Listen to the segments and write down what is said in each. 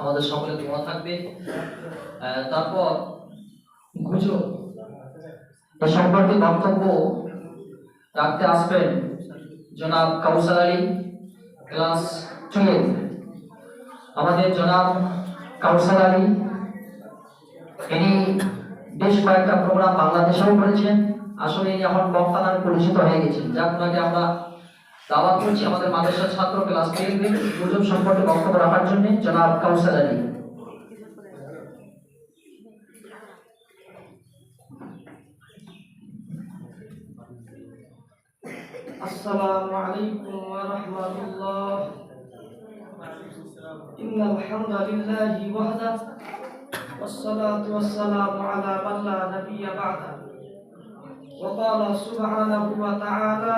আমাদের সকলে দোয়া থাকবে। তারপর গুজব। সম্পর্কে বক্তব্য রাখতে আসবেন জনাব কাউসার আলী, ক্লাস টুয়েলভ আমাদের জনাব কাউসার আলী, ইনি বেশ কয়েকটা প্রোগ্রাম বাংলাদেশেও করেছেন। আসলে ইনি এখন বক্তা নামে পরিচিত হয়ে গেছেন। যার আপনাকে আমরা দাওয়াত করছি আমাদের মাদ্রাসার ছাত্র ক্লাস টেনে গুজব সম্পর্কে বক্তব্য রাখার জন্য জনাব কাউসার আলী السلام عليكم ورحمة الله إن الحمد لله وحده والصلاة والسلام على من لا نبي بعده وقال سبحانه وتعالى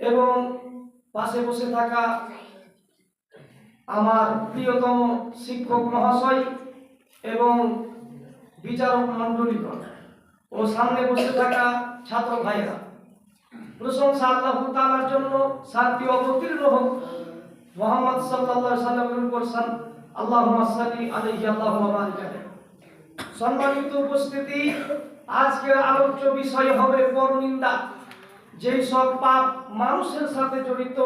এবং পাশে বসে থাকা আমার প্রিয়তম শিক্ষক মহাশয় এবং বিচারক মণ্ডলীগণ ও সামনে বসে থাকা ছাত্র ভাইরা। প্রশংসা আল্লাহ তাআলার জন্য শান্তি অবতীর্ণ হোক। মোহাম্মদ সাল্লাল্লাহু সাল্লামের উপর সান আল্লাহুম্মা সাল্লি আলাইহি, আল্লাহুম্মা সম্মানিত উপস্থিতি, আজকের আলোচ্য বিষয় হবে পরনিন্দা। যেই সব পাপ মানুষের সাথে জড়িত,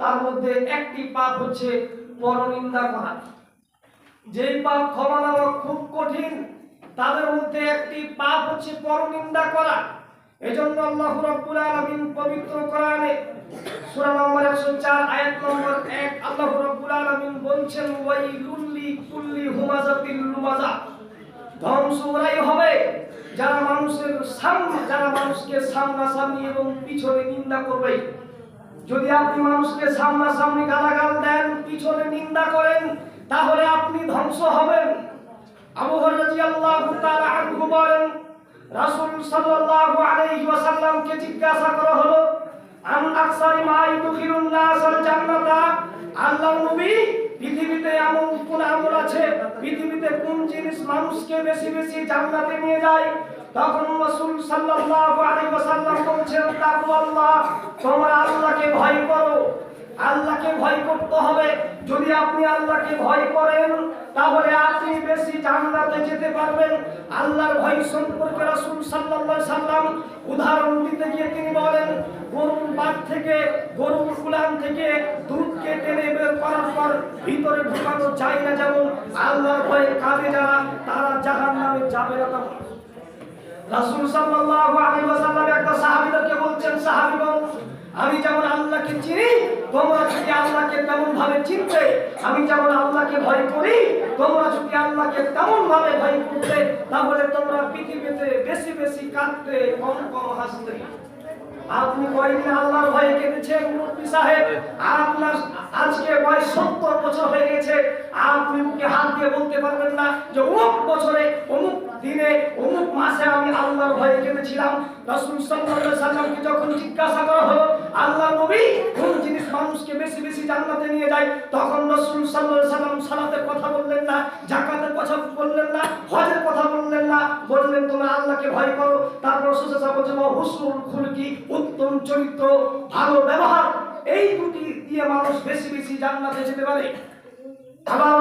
তার মধ্যে একটি পাপ হচ্ছে পরনিন্দা করা। যেই পাপ ক্ষমা নেওয়া খুব কঠিন, তাদের মধ্যে একটি পাপ হচ্ছে পরনিন্দা করা। এজন্য আল্লাহ রাব্বুল আলামিন পবিত্র কোরআনে সূরা নম্বর 104 আয়াত নম্বর 1 আল্লাহ রাব্বুল আলামিন বলছেন, ওয়াইলুল লিকুল্লি হুমাযাতিল লুমাযা ধ্বংস হবে। যারা মানুষের সামনে, যারা মানুষকে সামনাসামনি এবং পিছনে নিন্দা করবে, যদি আপনি মানুষকে সামনাসামনি গালাগাল দেন, পিছনে নিন্দা করেন, তাহলে আপনি ধ্বংস হবেন। আবু রাদিয়াল্লাহু তাআলা আনহু বলেন, রাসূল সাল্লাল্লাহু আলাইহি ওয়াসাল্লামকে জিজ্ঞাসা করা হলো, আন আকসারি মা ইদখিলুন নাসাল জান্নাতা? আল্লাহ নবী, পৃথিবীতে এমন কোন আমল আছে? পৃথিবীতে মানুষকে বেশি বেশি জান্নাতে নিয়ে যায়, তখন রাসূল সাল্লাল্লাহু আলাইহি ওয়াসাল্লাম বলছেন তাকওয়াল্লাহ তোমরা আল্লাহকে ভয় করো। আল্লাহকে ভয় করতে হবে। যদি আপনি আল্লাহকে ভয় করেন, তাহলে আপনি বেশি জান্নাতে যেতে পারবেন। আল্লাহর ভয় সম্পর্কে রাসূল সাল্লাল্লাহু সাল্লাম উদাহরণ দিতে গিয়ে তিনি বলেন, গরুর বাট থেকে, গরুর কুলান থেকে দুধকে টেনে বের করার পর ভিতরে ঢোকানো যায় না যেমন আল্লাহর ভয়ে কাঁদে যারা, তারা জাহান্নামে যাবে না রাসূল সাল্লাল্লাহু আলাইহি ওয়াসাল্লাম একটা বলছেন সাহাবীগণ আমি যেমন আল্লাহকে চিনি, তোমরা যদি আল্লাহকে তেমন ভাবে চিনতে, আমি যেমন আল্লাহকে ভয় করি, তোমরা যদি আল্লাহকে তেমন ভাবে ভয় করতে, তাহলে তোমরা পৃথিবীতে বেশি বেশি কাঁদতে, কম কম হাসতে। আপনি কয়েকদিন আল্লাহর ভয়ে কেঁদেছেন, মুফতি সাহেব? আর আপনার আজকে বয়স সত্তর বছর হয়ে গেছে আপনি মুখে হাত দিয়ে বলতে পারবেন না যে অমুক বছরে, অমুক দিনে, অমুক মাসে আমি আল্লাহর ভয়ে কেঁদেছিলাম। রাসূল সাল্লামকে যখন জিজ্ঞাসা করা হলো আল্লাহ নবী কোন জিনিস মানুষকে বেশি বেশি জান্নাতে নিয়ে যায়? তখন রাসূল সাল্লাল্লাহু সাল্লাম সালাতের কথা বললেন না, যাকাতের কথা বললেন না, হজের কথা বললেন না। বললেন, তোমরা আল্লাহকে ভয় করো। তারপর সুসা বলছে খুলকি, উত্তম চরিত্র, ভালো ব্যবহার, এই দুটি দিয়ে মানুষ বেশি বেশি জান্নাতে যেতে পারে। আবার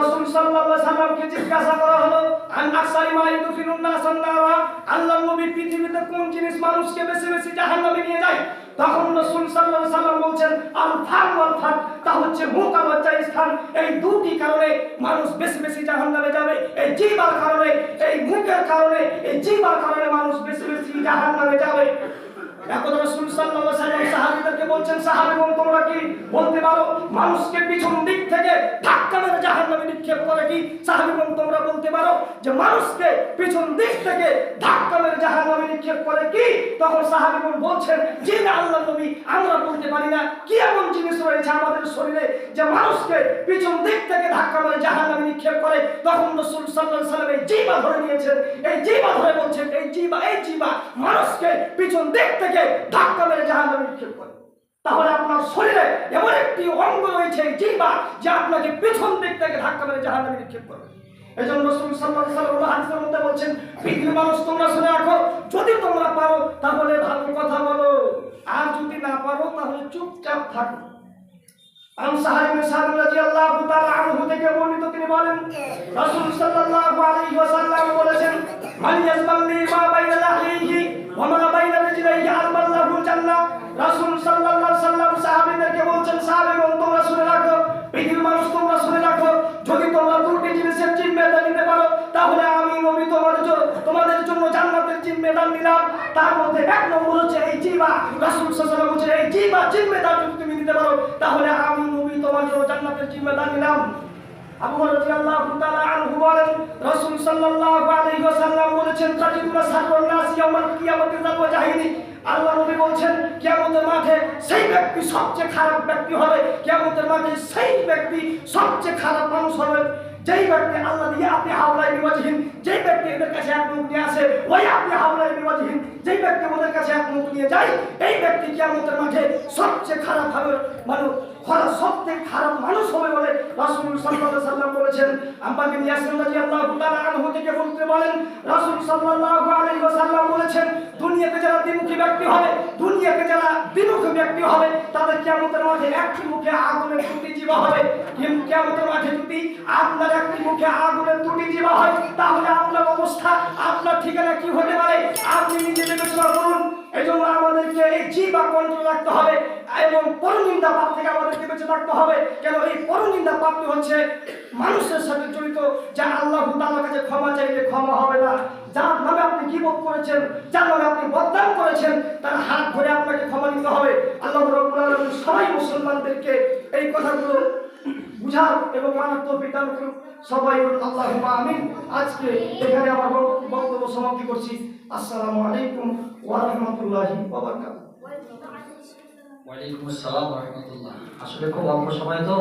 মানুষকে বেশি বেশি জাহান্নামে নিয়ে যায়? তখন রাসূল সাল্লাল্লাহু আলাইহি সাল্লাম তা হচ্ছে মুখ আর লজ্জা স্থান। এই কারণে মানুষ বেশি বেশি জাহান্নামে যাবে। এই জিবার কারণে, এই মুখের কারণে, এই জিবার কারণে মানুষ বেশি বেশি জাহান্নামে যাবে। এখন রাসূল সাল্লাল্লাহু আলাইহি সাল্লাম সাহাবীদেরকে বলছেন সাহাবীগণ তোমরা কি বলতে পারো? মানুষকে পিছন দিক থেকে ধাক্কা মেরে জাহান্নামে নিক্ষেপ করে কি? সাহাবিগণ তোমরা বলতে পারো যে মানুষকে পিছন দিক থেকে ধাক্কা মেরে জাহান্নামে নিক্ষেপ করে কি? তখন সাহাবিগণ বলছেন যে না আল্লাহ নবী, আমরা বলতে পারি না। কি এমন জিনিস রয়েছে আমাদের শরীরে যে মানুষকে পিছন দিক থেকে ধাক্কা মেরে জাহান্নামে নিক্ষেপ করে? তখন রসুল আলাইহি সাল্লাম এই জিবা ধরে নিয়েছেন। এই জিবা ধরে বলছেন, এই জিবা এই জিবা মানুষকে পিছন দিক থেকে ধাক্কা মেরে জাহান্নামে নিক্ষেপ করে। তাহলে আপনার শরীরে এমন একটি অঙ্গ রয়েছে জিবা যে আপনাকে পিছন দিক থেকে ধাক্কা মেরে জাহান্নামে নিক্ষেপ করবে। এই জন্য রসুল আলাইহি সাল্লাম হাদিসের মধ্যে বলছেন, পৃথিবীর মানুষ তোমরা শুনে রাখো, যদি তোমরা পারো তাহলে ভালো কথা বলো। আর যদি না পারো তাহলে চুপচাপ থাকো। তিনি বলেন বলেছেন জিম্মেদার নিলাম, তার মধ্যে এক নম্বর হচ্ছে এই জিবা রাসূল ওয়াসাল্লাম বলছেন, এই জিবা জিম্মেদার যদি তুমি নিতে পারো, তাহলে আমি নবী তোমার জন্য জান্নাতের জিম্মেদার নিলাম। আবু রাদিয়াল্লাহু তাআলা আনহু বলেন, রাসূল সাল্লাল্লাহু আলাইহি ওয়াসাল্লাম বলেছেন তাজিদুনা সাররুন নাস ইয়াউমাল কিয়ামতি যাব জাহিনী আল্লাহ নবী বলছেন, কিয়ামতের মাঠে সেই ব্যক্তি সবচেয়ে খারাপ ব্যক্তি হবে। কিয়ামতের মাঠে সেই ব্যক্তি সবচেয়ে খারাপ মানুষ হবে। যেই ব্যক্তি আল্লাহ দিয়ে আপনি হাওলাই বিবাজহীন যেই ব্যক্তি এক মুখ নিয়ে আসে, ওই আপনি সবচেয়ে খারাপ হবে মানুষ সবচেয়ে খারাপ মানুষ হবে বলেছেন। আম্মা বলতে বলেন সাল্লাল্লাহু আলাইহি ওয়াসাল্লাম বলেছেন, দুনিয়াতে যারা দ্বিমুখী ব্যক্তি হবে, দুনিয়াতে যারা দ্বিমুখী ব্যক্তি হবে, তাদের কিয়ামতের মাঠে একটি মুখে আগুনের দুটি জীবা হবে। কিন্তু কিয়ামতের মাঠে যদি আপনার একটি মুখে আগুনের দুটি জীবা হয়, তাহলে আপনার অবস্থা, আপনার ঠিকানা কি হতে পারে? আপনি নিজে বিবেচনা করুন। এই জন্য আমাদেরকে এই জিবা কন্ট্রোল রাখতে হবে এবং পরনিন্দা পাপ থেকে আমাদেরকে বেঁচে থাকতে হবে। কেন এই পরনিন্দা পাপটি হচ্ছে মানুষের সাথে জড়িত, যা আল্লাহ তাআলার কাছে ক্ষমা চাইলে ক্ষমা হবে না। যার নামে আপনি গীবত করেছেন যার নামে আপনি বদনাম করেছেন, তার হাত ধরে আপনাকে ক্ষমা নিতে হবে। আল্লাহ রাব্বুল আলামিন সবাই মুসলমানদেরকে এই কথাগুলো বুঝার এবং মানার তৌফিক দান সবাই আল্লাহ আমিন। আজকে এখানে আমার বক্তব্য সমাপ্তি করছি। আসসালামু আলাইকুম ওয়া রাহমাতুল্লাহি ওয়া বারাকাতুহু। ওয়ালাইকুম আসসালাম ওয়া রাহমাতুল্লাহ। আসলে খুব অল্প সময় তো।